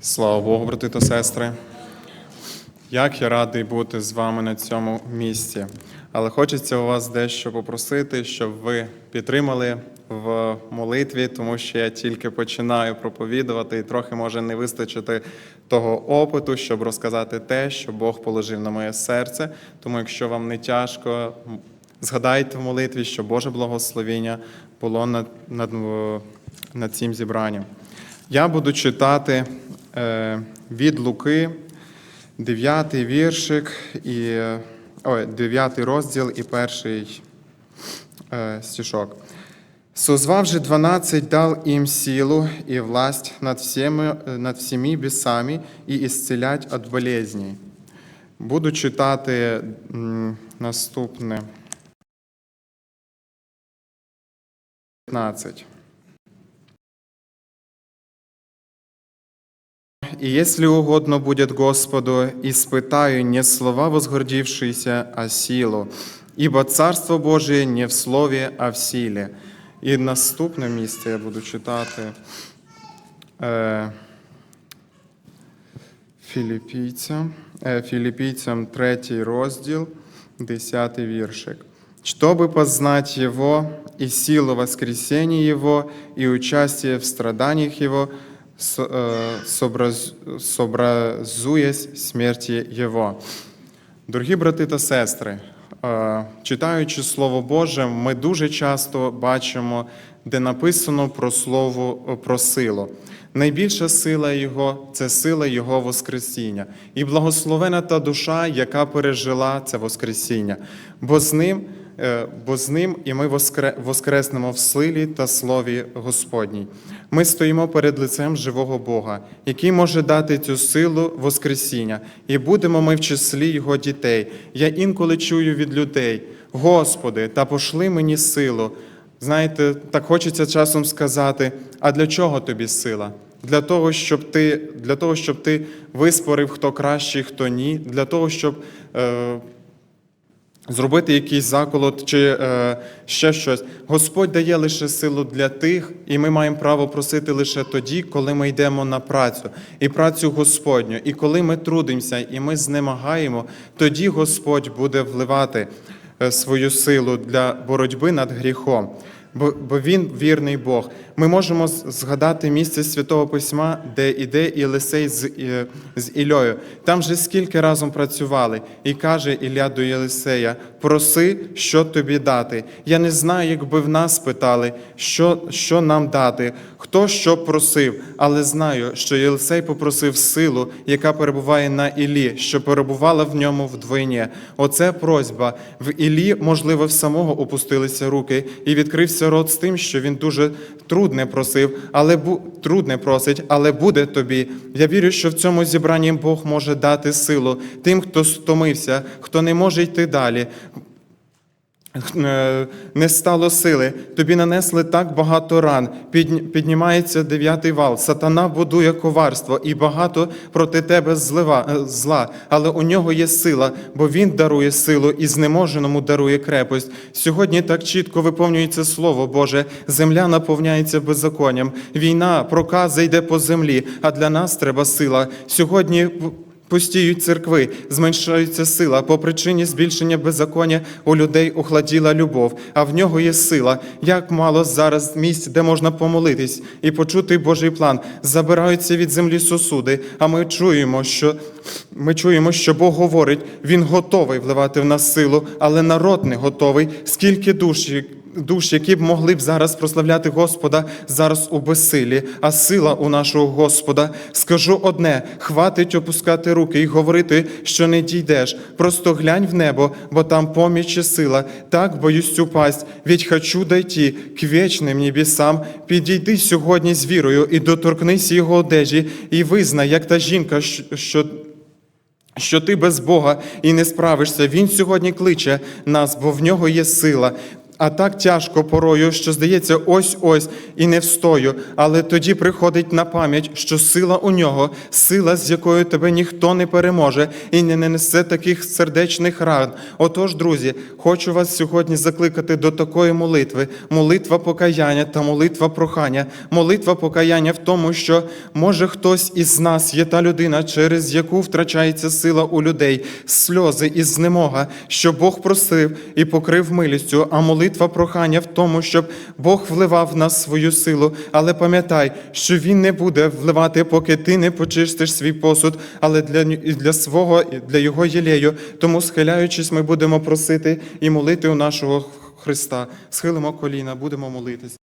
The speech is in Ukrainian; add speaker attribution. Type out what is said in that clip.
Speaker 1: Слава Богу, брати та сестри. Як я радий бути з вами на цьому місці. Але хочеться у вас дещо попросити, щоб ви підтримали в молитві, тому що я тільки починаю проповідувати, і трохи може не вистачити того опиту, щоб розказати те, що Бог положив на моє серце. Тому, якщо вам не тяжко, згадайте в молитві, що Боже благословіння було над, над, над цим зібранням. Я буду читати е, від Луки, 9 віршик, і, ой, 9 розділ і перший е, стишок. «Созвав же дванадцать, дал им силу и власть над всеми, над всеми бесами и исцелять от болезней. Буду читати наступне. 15. И если угодно будет Господу, испытаю не слова возгордившиеся, а силу, ибо Царство Божие не в слові, а в силі. І наступне місце я буду читати е, Філіпійцям, е, Філіпійцям 3 розділ, 10 віршик. Чтобы познать Его и силу воскресения Его, и участие в страданиях Его, с- э, сообраз- сообразуясь смерти Его. Дорогі брати та сестри, е, читаючи Слово Боже, ми дуже часто бачимо, де написано про слово про силу. Найбільша сила Його це сила Його Воскресіння. І благословена та душа, яка пережила це Воскресіння. Бо з ним, е, бо з ним і ми воскреснемо в силі та слові Господній. Ми стоїмо перед лицем живого Бога, який може дати цю силу Воскресіння, і будемо ми в числі Його дітей. Я інколи чую від людей: Господи, та пошли мені силу. Знаєте, так хочеться часом сказати: а для чого тобі сила? Для того, щоб ти, для того, щоб ти виспорив, хто кращий, хто ні, для того, щоб е, зробити якийсь заколот чи е, ще щось. Господь дає лише силу для тих, і ми маємо право просити лише тоді, коли ми йдемо на працю, і працю Господню. І коли ми трудимося, і ми знемагаємо, тоді Господь буде вливати е, свою силу для боротьби над гріхом. Бо, бо він вірний Бог. Ми можемо згадати місце Святого Письма, де іде Єлисей з, е, з Ільою. Там же скільки разом працювали, і каже Ілля до Єлисея: проси, що тобі дати. Я не знаю, якби в нас питали, що, що нам дати, хто що просив, але знаю, що Єлисей попросив силу, яка перебуває на Іллі, що перебувала в ньому вдвойні. Оце просьба. В Іллі, можливо, в самого опустилися руки, і відкрився рот з тим, що він дуже трудне просив, але бу... трудне просить, але буде тобі. Я вірю, що в цьому зібранні Бог може дати силу тим, хто стомився, хто не може йти далі. Е, Не стало сили, тобі нанесли так багато ран. Підні- Піднімається дев'ятий вал. Сатана будує коварство і багато проти тебе злива, е, зла, але у нього є сила, бо він дарує силу і знеможеному дарує крепость. Сьогодні так чітко виповнюється Слово Боже. Земля наповняється беззаконням. Війна, проказа йде по землі, а для нас треба сила. Сьогодні Пустіють церкви, зменшується сила. По причині збільшення беззаконня у людей охладіла любов, а в нього є сила. Як мало зараз місць, де можна помолитись і почути Божий план. Забираються від землі сосуди, а ми чуємо, що ми чуємо, що Бог говорить, Він готовий вливати в нас силу, але народ не готовий. Скільки душ душ, які б могли б зараз прославляти Господа зараз у безсилі, а сила у нашого Господа. Скажу одне: хватить опускати руки і говорити, що не дійдеш. Просто глянь в небо, бо там поміч і сила. Так боюсь упасть, ведь хочу дойти к вічним небесам. Підійди сьогодні з вірою і доторкнись його одежі, і визнай, як та жінка, що що ти без Бога і не справишся. Він сьогодні кличе нас, бо в нього є сила. А так тяжко порою, що здається, ось-ось і не встою. Але тоді приходить на пам'ять, що сила у нього, сила, з якою тебе ніхто не переможе і не нанесе таких сердечних ран. Отож, друзі, хочу вас сьогодні закликати до такої молитви: молитва покаяння та молитва прохання. Молитва покаяння в тому, що може хтось із нас є та людина, через яку втрачається сила у людей, сльози і знемога, що Бог просив і покрив милістю, а молитва прохання в тому, щоб Бог вливав в нас свою силу. Але пам'ятай, що Він не буде вливати, поки ти не почистиш свій посуд, але для, для свого, для його єлею. Тому, схиляючись, ми будемо просити і молити у нашого Христа. Схилимо коліна, будемо молитись.